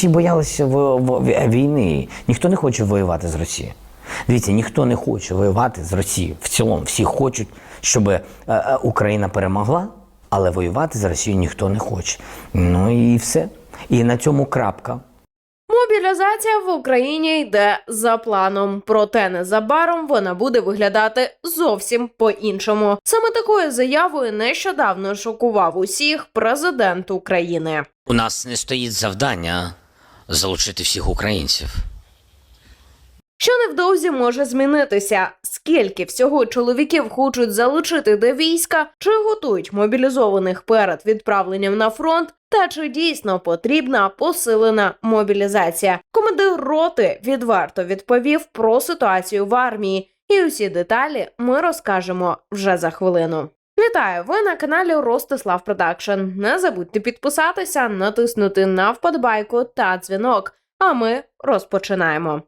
всі боялися в, в- війни. Ніхто не хоче воювати з Росією. Дивіться, ніхто не хоче воювати з Росією. В цілому всі хочуть, щоб е, е, Україна перемогла, але воювати з Росією ніхто не хоче. Ну і все. І на цьому крапка. Мобілізація в Україні йде за планом, проте незабаром вона буде виглядати зовсім по-іншому. Саме такою заявою нещодавно шокував усіх президент України. У нас не стоїть завдання залучити всіх українців. Що невдовзі може змінитися? Скільки всього чоловіків хочуть залучити до війська, чи готують мобілізованих перед відправленням на фронт, та чи дійсно потрібна посилена мобілізація? Командир роти відверто відповів про ситуацію в армії, і усі деталі ми розкажемо вже за хвилину. Вітаю! Ви на каналі Ростислав Продакшн. Не забудьте підписатися, натиснути на вподобайку та дзвінок. А ми розпочинаємо.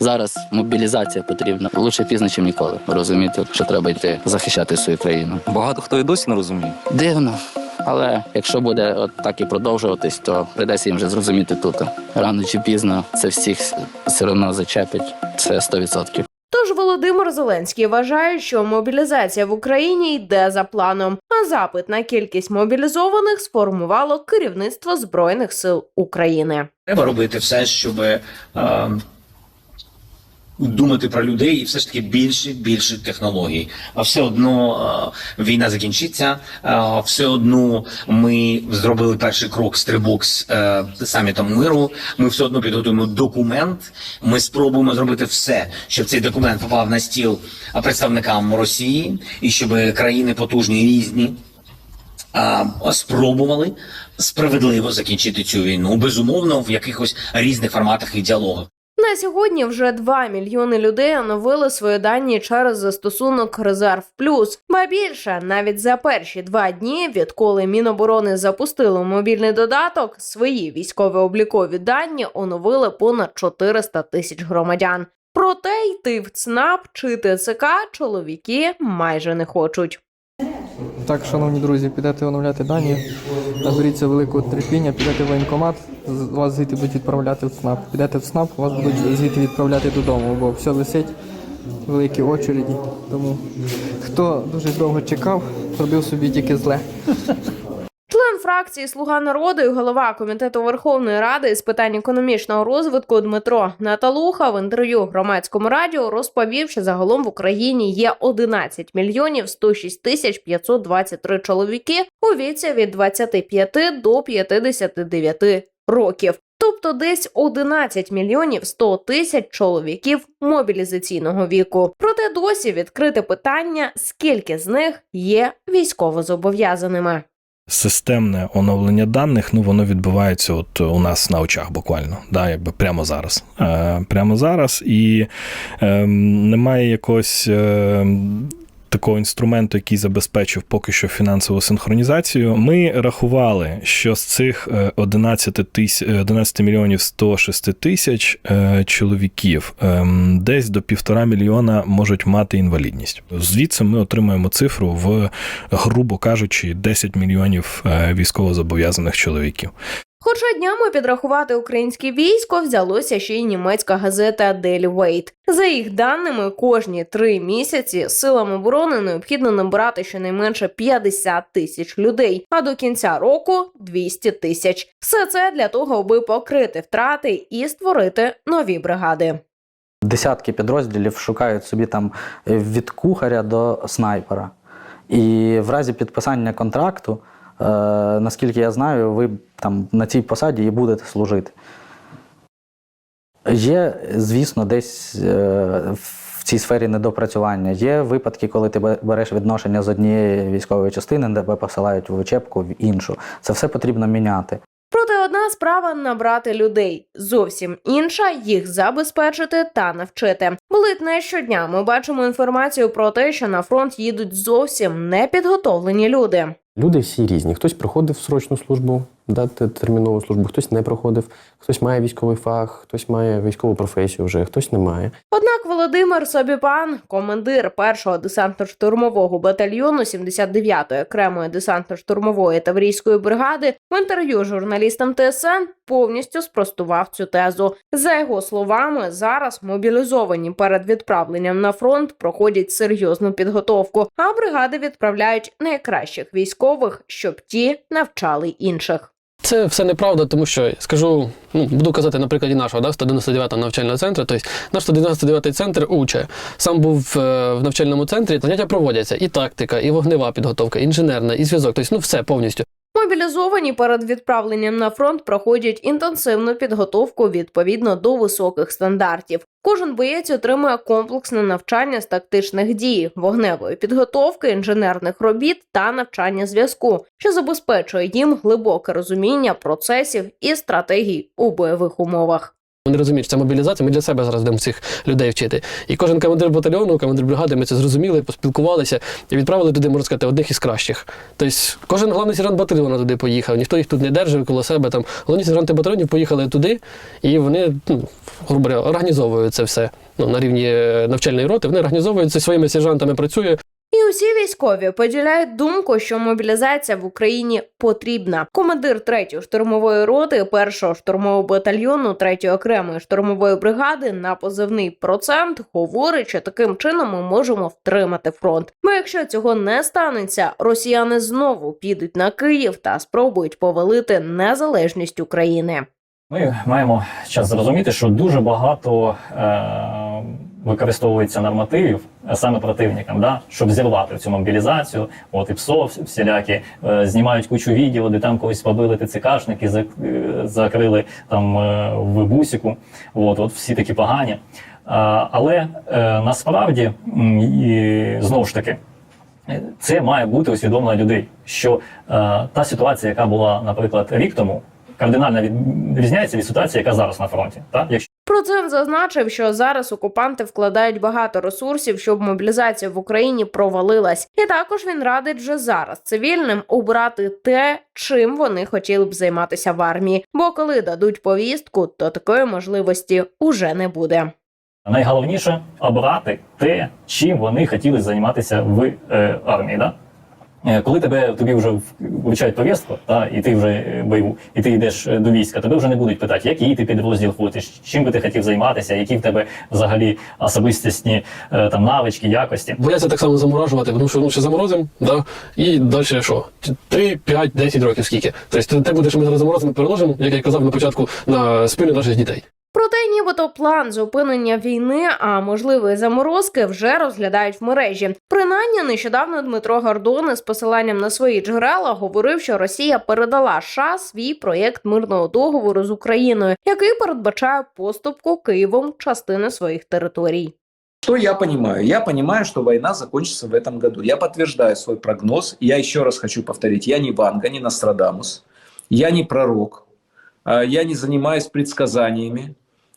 Зараз мобілізація потрібна лучше пізно, ніж ніколи. Розумієте, що треба йти захищати свою країну. Багато хто і досі не розуміє. Дивно. Але якщо буде от так і продовжуватись, то прийдеться їм вже зрозуміти тут. Рано чи пізно це всіх все одно зачепить. Це 100%. Тож Володимир Зеленський вважає, що мобілізація в Україні йде за планом, а запит на кількість мобілізованих сформувало керівництво збройних сил України. Треба робити все, щоб е, думати про людей і все ж таки більше більше технологій. А все одно е, війна закінчиться. е, все одно ми зробили перший крок стрибок з е, самітом миру. Ми все одно підготуємо документ. Ми спробуємо зробити все, щоб цей документ попав на стіл представникам Росії, і щоб країни потужні різні спробували справедливо закінчити цю війну, безумовно, в якихось різних форматах і діалогах. На сьогодні вже 2 мільйони людей оновили свої дані через застосунок Резерв Плюс. Ба більше навіть за перші два дні, відколи Міноборони запустило мобільний додаток, свої військово-облікові дані оновили понад 400 тисяч громадян. Проте йти в ЦНАП чи ТЦК чоловіки майже не хочуть. Так, шановні друзі, підете оновляти дані, наберіться великого терпіння, підете в воєнкомат, вас звідти будуть відправляти в ЦНАП. Підете в ЦНАП, вас будуть звідти відправляти додому, бо все висить, великі очереді. Тому хто дуже довго чекав, зробив собі тільки зле. Фракції Слуга народу і голова комітету Верховної Ради з питань економічного розвитку Дмитро Наталуха в інтерв'ю громадському радіо розповів, що загалом в Україні є 11 мільйонів 106 тисяч 523 чоловіки у віці від 25 до 59 років. Тобто десь 11 мільйонів 100 тисяч чоловіків мобілізаційного віку. Проте досі відкрите питання, скільки з них є військовозобов'язаними. Системне оновлення даних, ну воно відбувається от у нас на очах буквально, да, якби прямо зараз. Е, прямо зараз, і е, немає якось. е, такого інструменту, який забезпечив поки що фінансову синхронізацію. Ми рахували, що з цих е, 11, тис... 11 мільйонів 106 тисяч е, чоловіків ем, десь до півтора мільйона можуть мати інвалідність. Звідси ми отримуємо цифру в, грубо кажучи, 10 мільйонів е, військовозобов'язаних чоловіків. Хоча днями підрахувати українське військо взялося ще й німецька газета Daily Wait. За їх даними, кожні три місяці силам оборони необхідно набирати щонайменше 50 тисяч людей, а до кінця року 200 тисяч. Все це для того, аби покрити втрати і створити нові бригади. Десятки підрозділів шукають собі там е, від кухаря до снайпера. І в разі підписання контракту, наскільки я знаю, ви там на цій посаді і будете служити. Є, звісно, десь е, в цій сфері недопрацювання. Є випадки, коли ти бе- береш відношення з однієї військової частини, тебе посилають в учебку в іншу. Це все потрібно міняти. Проте одна справа набрати людей, зовсім інша їх забезпечити та навчити. Болить не щодня. Ми бачимо інформацію про те, що на фронт їдуть зовсім непідготовлені люди. Люди всі різні. Хтось приходив в срочну службу, дати термінову службу, хтось не проходив, хтось має військовий фах, хтось має військову професію вже, хтось не має. Однак Володимир Собіпан, командир першого десантно-штурмового батальйону 79-ї окремої десантно-штурмової таврійської бригади, в інтерв'ю журналістам ТСН повністю спростував цю тезу. За його словами, зараз мобілізовані перед відправленням на фронт проходять серйозну підготовку, а бригади відправляють найкращих військових, щоб ті навчали інших. Це все неправда, тому що скажу, ну буду казати на прикладі нашого, да, 199 навчального центру. Тобто наш 199 центр уче. Сам був е, в навчальному центрі. Заняття проводяться і тактика, і вогнева підготовка, і інженерна, і зв'язок. Тобто, ну все повністю. Мобілізовані перед відправленням на фронт проходять інтенсивну підготовку відповідно до високих стандартів. Кожен боєць отримує комплексне навчання з тактичних дій, вогневої підготовки, інженерних робіт та навчання зв'язку, що забезпечує їм глибоке розуміння процесів і стратегій у бойових умовах. Вони розуміють, що це мобілізація. Ми для себе зараз будемо цих людей вчити. І кожен командир батальйону, командир бригади, ми це зрозуміли, поспілкувалися і відправили туди, можна сказати, одних із кращих. Тобто, кожен головний сержант батальйону туди поїхав. Ніхто їх тут не держав коло себе. Там головні сержанти батальйонів поїхали туди, і вони, ну, грубо говоря, організовують це все. Ну, на рівні е, навчальної роти. Вони організовують це своїми сержантами, працює. Усі військові поділяють думку, що мобілізація в Україні потрібна. Командир 3-ї штурмової роти, 1-го штурмового батальйону 3-ї окремої штурмової бригади на позивний процент говорить, що таким чином ми можемо втримати фронт. Бо якщо цього не станеться, росіяни знову підуть на Київ та спробують повалити незалежність України. Ми маємо час зрозуміти, що дуже багато е, використовується нормативів е, саме противникам, да, щоб зірвати цю мобілізацію. От і ПСО всілякі е, знімають кучу відео, де там когось побили ТЦКшники, зак- е, закрили там е, в бусіку. От, от всі такі погані. Е, але е, насправді і, знову ж таки. Це має бути усвідомлено людей, що е, та ситуація, яка була, наприклад, рік тому, кардинально відрізняється від ситуації, яка зараз на фронті. Так? Якщо Процент зазначив, що зараз окупанти вкладають багато ресурсів, щоб мобілізація в Україні провалилась. І також він радить вже зараз цивільним обрати те, чим вони хотіли б займатися в армії. Бо коли дадуть повістку, то такої можливості уже не буде. найголовніше обрати те, чим вони хотіли займатися в е, армії. Да? Е, Коли тебе тобі вже вручають повістку, та, і ти вже е, бойову, і ти йдеш е, до війська, тебе вже не будуть питати, який ти підрозділ ходиш, чим би ти хотів займатися, які в тебе взагалі особистісні там навички, якості. Бояться так само заморажувати, тому що ну ще заморозимо, да, і далі що? 3, 5, 10 років скільки. Тобто те буде, що ми зараз заморозимо, переложимо, як я казав на початку, на спини наших дітей. Проте, нібито план зупинення війни, а можливої заморозки вже розглядають в мережі. Принаймні, нещодавно Дмитро Гордон із посиланням на свої джерела говорив, що Росія передала США свій проєкт мирного договору з Україною, який передбачає поступку Києвом частини своїх територій. Что я понимаю? Я понимаю, что война закончится в этом году. Я подтверждаю свой прогноз. Я еще раз хочу повторить. Я не Ванга, не Нострадамус. Я не пророк. А, Я не занимаюсь предсказаниями.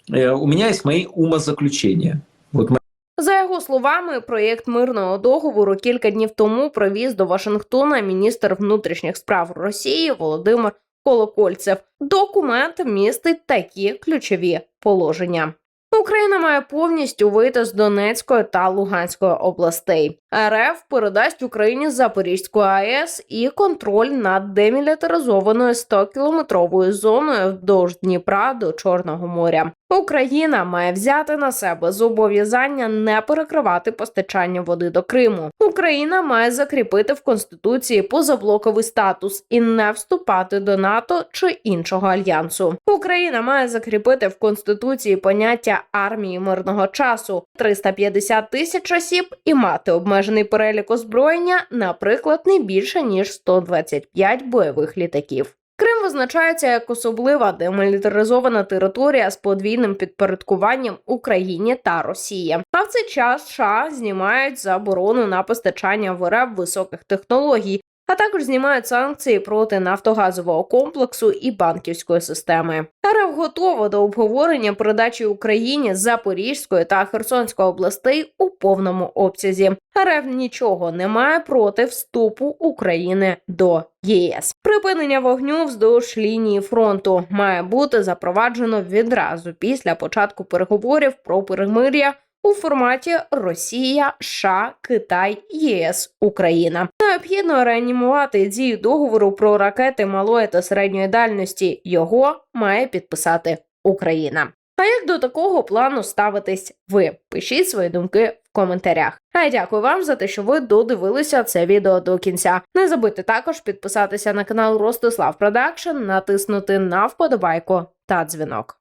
Э, У меня есть мои умозаключения. Вот За його словами, проєкт мирного договору кілька днів тому привіз до Вашингтона міністр внутрішніх справ Росії Володимир Колокольцев. Документ містить такі ключові положення. Україна має повністю вийти з Донецької та Луганської областей. РФ передасть Україні Запорізьку АЕС і контроль над демілітаризованою 100-кілометровою зоною вздовж Дніпра до Чорного моря. Україна має взяти на себе зобов'язання не перекривати постачання води до Криму. Україна має закріпити в конституції позаблоковий статус і не вступати до НАТО чи іншого альянсу. Україна має закріпити в конституції поняття армії мирного часу 350 тисяч осіб і мати обмежений перелік озброєння, наприклад, не більше ніж 125 бойових літаків. Крим визначається як особлива демілітаризована територія з подвійним підпорядкуванням Україні та Росії. А в цей час США знімають заборону на постачання в РФ високих технологій. А також знімають санкції проти нафтогазового комплексу і банківської системи. РФ готова до обговорення передачі Україні Запорізької та Херсонської областей у повному обсязі. РФ нічого не має проти вступу України до ЄС. Припинення вогню вздовж лінії фронту має бути запроваджено відразу після початку переговорів про перемир'я у форматі Росія, США, Китай, ЄС, Україна. Необхідно реанімувати дію договору про ракети малої та середньої дальності. Його має підписати Україна. А як до такого плану ставитесь ви? Пишіть свої думки в коментарях. А я дякую вам за те, що ви додивилися це відео до кінця. Не забудьте також підписатися на канал Ростислав Продакшн, натиснути на вподобайку та дзвінок.